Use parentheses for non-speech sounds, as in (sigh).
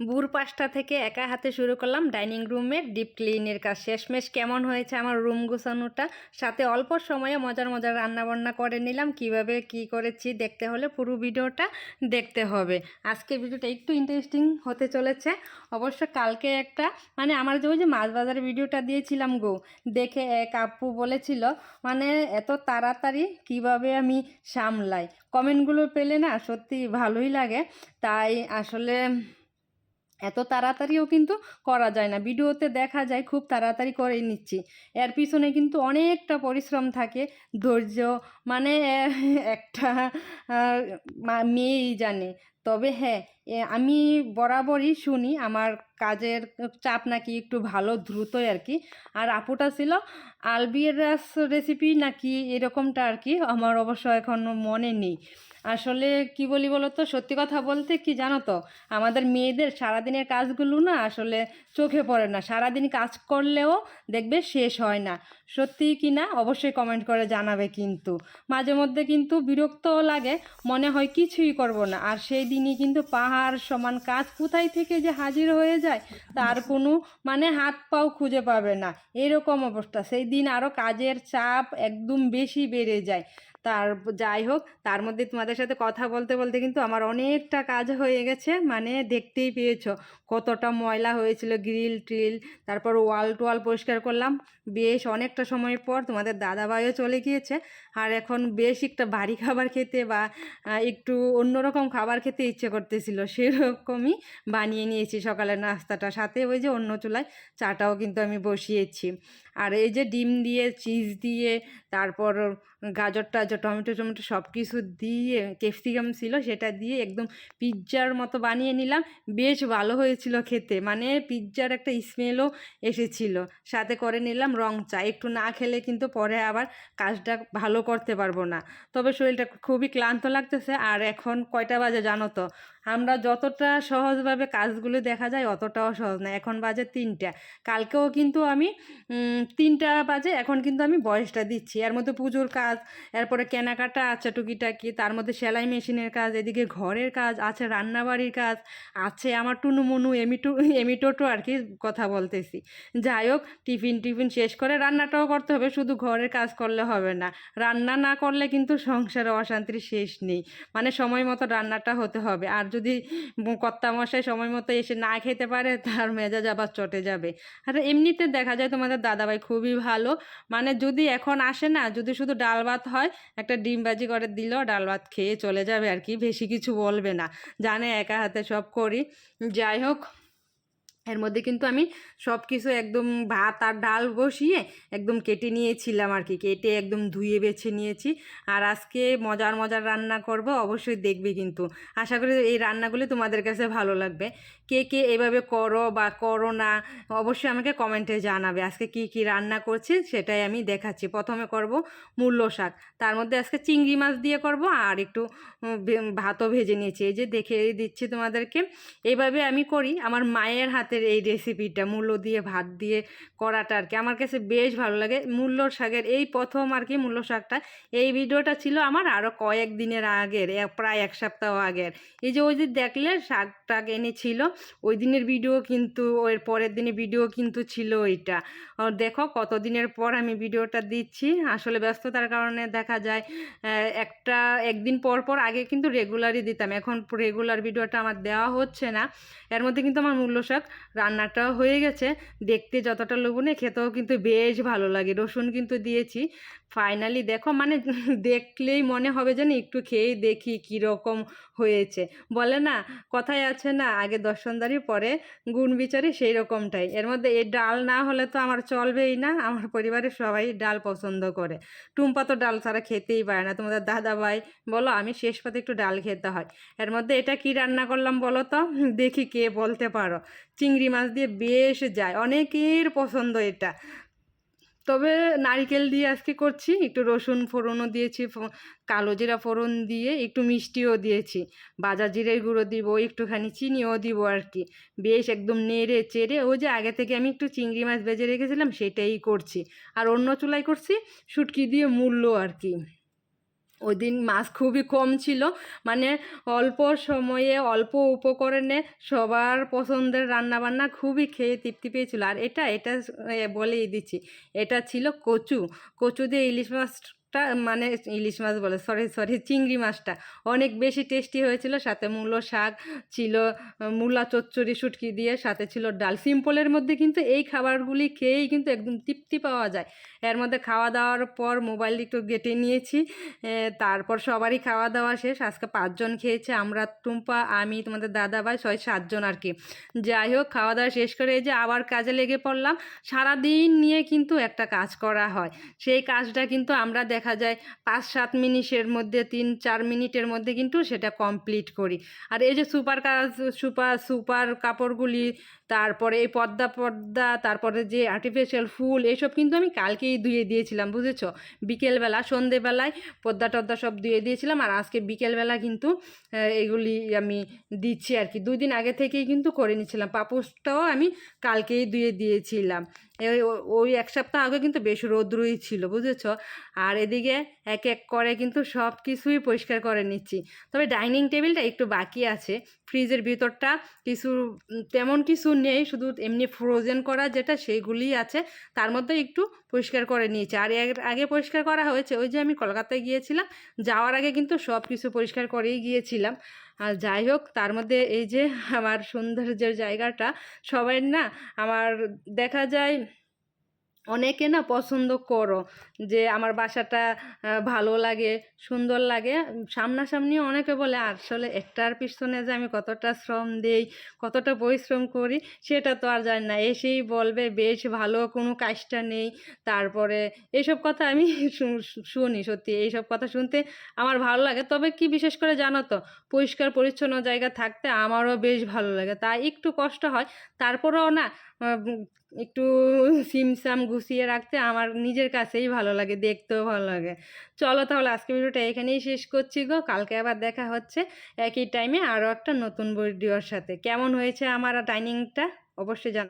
বুর পাঁচটা থেকে একা হাতে শুরু করলাম ডাইনিং রুমের ডিপ ক্লিনের কাজ শেষমেশ কেমন হয়েছে আমার রুম গুছানোটা? সাথে অল্প সময়ে মজার মজার রান্না বান্না করে নিলাম। কীভাবে কি করেছি দেখতে হলে পুরো ভিডিওটা দেখতে হবে। আজকে ভিডিওটা একটু ইন্টারেস্টিং হতে চলেছে। অবশ্য কালকে একটা মানে আমার যে ওই যে মাছ বাজারের ভিডিওটা দিয়েছিলাম গো, দেখে এক আপু বলেছিল মানে এত তাড়াতাড়ি কীভাবে আমি সামলাই? কমেন্টগুলো পেলে না সত্যি ভালোই লাগে। তাই আসলে এত তাড়াতাড়িও কিন্তু করা যায় না। ভিডিওতে দেখা যায়, খুব তাড়াতাড়ি করে নিচ্ছি। এর পিছনে কিন্তু অনেকটা পরিশ্রম থাকে, ধৈর্য মানে একটা মেয়েই জানে। তবে হ্যাঁ আমি বরাবরই শুনি আমার কাজের চাপ নাকি একটু ভালো দ্রুতই আর কি। আর আপুটা ছিল আলবিরাস রেসিপি নাকি এরকমটা আর কি, আমার অবশ্য এখন মনে নেই। আসলে কি বলি বলো তো সত্যি কথা বলতে কি জানো তো, আমাদের মেয়েদের সারাদিনের কাজগুলো না আসলে চোখে পড়ে না। সারাদিন কাজ করলেও দেখবে শেষ হয় না। সত্যি কি না, অবশ্যই কমেন্ট করে জানাবে কিন্তু। মাঝে মধ্যে কিন্তু বিরক্তও লাগে, মনে হয় কিছুই করব না। আর সেই দিনই কিন্তু পাহাড় সমান কাজ কোথায় থেকে যে হাজির হয়ে যায়, তার কোনো মানে হাত পাও খুঁজে পাবে না। এরকম অবস্থা। সেই দিন আরও কাজের চাপ একদম বেশি বেড়ে যায়। তার যাই হোক, তার মধ্যে তোমাদের সাথে কথা বলতে বলতে কিন্তু আমার অনেকটা কাজ হয়ে গেছে। মানে দেখতেই পেয়েছ কতটা ময়লা হয়েছিল, গ্রিল ট্রিল তারপর ওয়াল টোয়াল পরিষ্কার করলাম। বেশ অনেকটা সময় পর তোমাদের দাদাভাইও চলে গিয়েছে। আর এখন বেশ একটা ভারী খাবার খেতে বা একটু অন্যরকম খাবার খেতে ইচ্ছে করতেছিল, সেরকমই বানিয়ে নিয়েছি সকালের নাস্তাটা। সাথে ওই যে অন্য চুলায় চাটাও কিন্তু আমি বসিয়েছি। আর এই যে ডিম দিয়ে, চিজ দিয়ে, তারপর গাজর টাজর টমেটো টমেটো সব কিছু দিয়ে, ক্যাপসিকাম ছিল সেটা দিয়ে একদম পিৎজার মতো বানিয়ে নিলাম। বেশ ভালো হয়েছিল খেতে। মানে পিৎজার একটা স্মেলও এসেছিল। সাথে করে নিলাম রং চা। একটু না খেলে কিন্তু পরে আবার কাজটা ভালো করতে পারব না। তবে শরীরটা খুবই ক্লান্ত লাগতেছে। আর এখন কয়টা বাজে জানো তো? আমরা যতটা সহজভাবে কাজগুলো দেখা যায় অতটাও সহজ না। এখন বাজে তিনটা। কালকেও কিন্তু আমি তিনটা বাজে, এখন কিন্তু আমি বয়সটা দিচ্ছি। এর মধ্যে পুজোর কাজ, এরপরে কেনাকাটা আছে টুকিটাকি, তার মধ্যে সেলাই মেশিনের কাজ, এদিকে ঘরের কাজ, আছে রান্নাবাড়ির কাজ, আছে আমার টুনু মনু এমিটু এমিটোটো আর কি কথা বলতেছি। যাই হোক, টিফিন টিফিন শেষ করে রান্নাটাও করতে হবে, শুধু ঘরের কাজ করলে হবে না। রান্না না করলে কিন্তু সংসারে অশান্তির শেষ নেই। মানে সময় মতো রান্নাটা হতে হবে। আর যদি কর্তা মশাই সময় মতো এসে না খেতে পারে, তার মেজাজ আবার চটে যাবে। আর এমনিতে দেখা যায় তোমাদের দাদাভাই খুবই ভালো। মানে যদি এখন আসে না, যদি শুধু ডাল ভাত হয়, একটা ডিম বাজি করে দিল, ডাল ভাত খেয়ে চলে যাবে আর কি, বেশি কিছু বলবে না। জানে একা হাতে সব করি। যাই হোক। এর মধ্যে কিন্তু আমি সব কিছু একদম ভাত আর ডাল বসিয়ে একদম কেটে নিয়েছিলাম আর কি কেটে একদম ধুয়ে বেছে নিয়েছি। আর আজকে মজার মজার রান্না করব, অবশ্যই দেখবে কিন্তু। আশা করি এই রান্নাগুলি তোমাদের কাছে ভালো লাগবে। কে কে এভাবে করো বা করো না, অবশ্যই আমাকে কমেন্টে জানাবে। আজকে কি কি রান্না করছি সেটাই আমি দেখাচ্ছি। প্রথমে করব মূল্য শাক। তার মধ্যে আজকে চিংড়ি মাছ দিয়ে করব আর একটু ভাতও ভেজে নিয়েছি। এই যে দেখে দিচ্ছি তোমাদেরকে। এইভাবে আমি করি। আমার মায়ের হাতের এই রেসিপিটা মূল্য দিয়ে ভাত দিয়ে করাটা আর কি আমার কাছে বেশ ভালো লাগে। মূল্য শাকের এই প্রথম আর কি মূল্য শাকটা। এই ভিডিওটা ছিল আমার আরও কয়েক দিনের আগের প্রায় এক সপ্তাহ আগের। এই যে ওই যে দেখলে শাক টাক এনেছিল ওই দিনের ভিডিও কিন্তু ওর পরের দিনের ভিডিও কিন্তু ছিল ওইটা। দেখো কতদিনের পর আমি ভিডিওটা দিচ্ছি। আসলে ব্যস্ততার কারণে দেখা যায় একটা, একদিন পর পর আগে কিন্তু রেগুলারই দিতাম। এখন রেগুলার ভিডিওটা আমার দেওয়া হচ্ছে না। এর মধ্যে কিন্তু আমার মূল্য শাক রান্নাটাও হয়ে গেছে। দেখতে যতটা লোভনীয়, খেতেও কিন্তু বেশ ভালো লাগে। রসুন কিন্তু দিয়েছি। ফাইনালি দেখো মানে (laughs) দেখলেই মনে হবে যেন একটু খেয়েই দেখি কীরকম হয়েছে। বলে না, কথায় আছে না, আগে দর্শনদারি পরে গুণ বিচারি সেই রকমটাই এর মধ্যে এই ডাল না হলে তো আমার চলবেই না, আমার পরিবারের সবাই ডাল পছন্দ করে। টুম্পা তো ডাল ছাড়া খেতেই পারে না। তোমাদের দাদা ভাই, বলো, আমি শেষ পাতে একটু ডাল খেতে হয়। এর মধ্যে এটা কি রান্না করলাম বলো তো? দেখি কে বলতে পারো। চিংড়ি মাছ দিয়ে বেশ যায়। অনেকের পছন্দ এটা। তবে নারিকেল দিয়ে আজকে করছি। একটু রসুন ফোড়নও দিয়েছি কালো জিরা ফোড়ন দিয়ে, একটু মিষ্টিও দিয়েছি। বাজার জিরের গুঁড়ো দিব, একটুখানি চিনিও দিব আর কি। বেশ একদম নেড়ে চেড়ে ও যে আগে থেকে আমি একটু চিংড়ি মাছ ভেজে রেখেছিলাম, সেটাই করছি। আর অন্য চুলাই করছি শুটকি দিয়ে মূল্য আর কি। ওই দিন মাছ খুবই কম ছিল। মানে অল্প সময়ে অল্প উপকরণে সবার পছন্দের রান্নাবান্না খুবই খেয়ে তৃপ্তি পেয়েছিল। আর এটা এটা বলেই দিচ্ছি, এটা ছিল কচু। কচু দিয়ে ইলিশ মাছটা মানে ইলিশ মাছ বলে সরি সরি চিংড়ি মাছটা। অনেক বেশি টেস্টি হয়েছিল, সাথে মূলো শাক ছিল, মূলা চচ্চড়ি শুটকি দিয়ে, সাথে ছিল ডাল। সিম্পলের মধ্যে কিন্তু এই খাবারগুলি খেয়েই কিন্তু একদম তৃপ্তি পাওয়া যায়। এর মধ্যে খাওয়া দাওয়ার পর মোবাইল একটু গেটে নিয়েছি তারপর সবারই খাওয়া দাওয়া শেষ। আজকে পাঁচজন খেয়েছে, আমরা, টুম্পা, আমি, তোমাদের দাদা ভাই ছয়, সাতজন আর কি। যাই হোক খাওয়া দাওয়া শেষ করে এই যে আবার কাজে লেগে পড়লাম। সারাদিন নিয়ে কিন্তু একটা কাজ করা হয়। সেই কাজটা কিন্তু আমরা দেখা যায় পাঁচ, সাত মিনিটের মধ্যে, তিন, চার মিনিটের মধ্যে কিন্তু সেটা কমপ্লিট করি। আর এই যে সুপার কাজ, সুপার সুপার কাপড়গুলি, তারপরে এই পর্দা পর্দা তারপরে যে আর্টিফিশিয়াল ফুল এইসব কিন্তু আমি কালকেই ধুয়ে দিয়েছিলাম, বুঝেছ? বিকেলবেলা, সন্ধেবেলায় পর্দা টর্দা সব ধুয়ে দিয়েছিলাম আর আজকে বিকেলবেলা কিন্তু এগুলি আমি দিচ্ছি আর কি। দুই দিন আগে থেকেই কিন্তু করে নিয়েছিলাম পাপুসটাও আমি কালকেই ধুয়ে দিয়েছিলাম। ওই এক সপ্তাহ আগে কিন্তু বেশ রৌদ্রই ছিল, বুঝেছ? আর এদিকে এক এক করে কিন্তু সব কিছুই পরিষ্কার করে নিচ্ছি। তবে ডাইনিং টেবিলটা একটু বাকি আছে। ফ্রিজের ভিতরটা কিছু তেমন কিছু নেই, শুধু এমনি ফ্রোজেন করা যেটা সেইগুলিই আছে। তার মধ্যে একটু পরিষ্কার করে নিয়েছি। আর এর আগে পরিষ্কার করা হয়েছে, ওই যে আমি কলকাতায় গিয়েছিলাম, যাওয়ার আগে কিন্তু সব কিছু পরিষ্কার করেই গিয়েছিলাম। আর যাই হোক, তার মধ্যে এই যে আমার সৌন্দর্যের জায়গাটা, সবাই না আমার দেখা যায় অনেকে না পছন্দ করো যে আমার বাসাটা ভালো লাগে, সুন্দর লাগে। সামনাসামনি অনেকে বলে, আসলে একটার পিছনে যে আমি কতটা শ্রম দেই, কতটা পরিশ্রম করি, সেটা তো আর জানি না। এসেই বলবে, বেশ, ভালো কোনো কাজটা নেই। তারপরে এইসব কথা আমি (laughs) শুনি সত্যি। এইসব কথা শুনতে আমার ভালো লাগে। তবে কি বিশেষ করে জানো তো, পরিষ্কার, পরিচ্ছন্ন জায়গা থাকতে আমারও বেশ ভালো লাগে। তাই একটু কষ্ট হয়। তারপরেও না একটু সিমসাম গুছিয়ে রাখতে আমার নিজের কাছেই ভালো লাগে, দেখতেও ভালো লাগে। চলো তাহলে আজকে ভিডিওটা এখানেই শেষ করছি গো, কালকে আবার দেখা হচ্ছে একই টাইমে আরও একটা নতুন ভিডিওর সাথে। কেমন হয়েছে আমার ডাইনিংটা অবশ্যই জান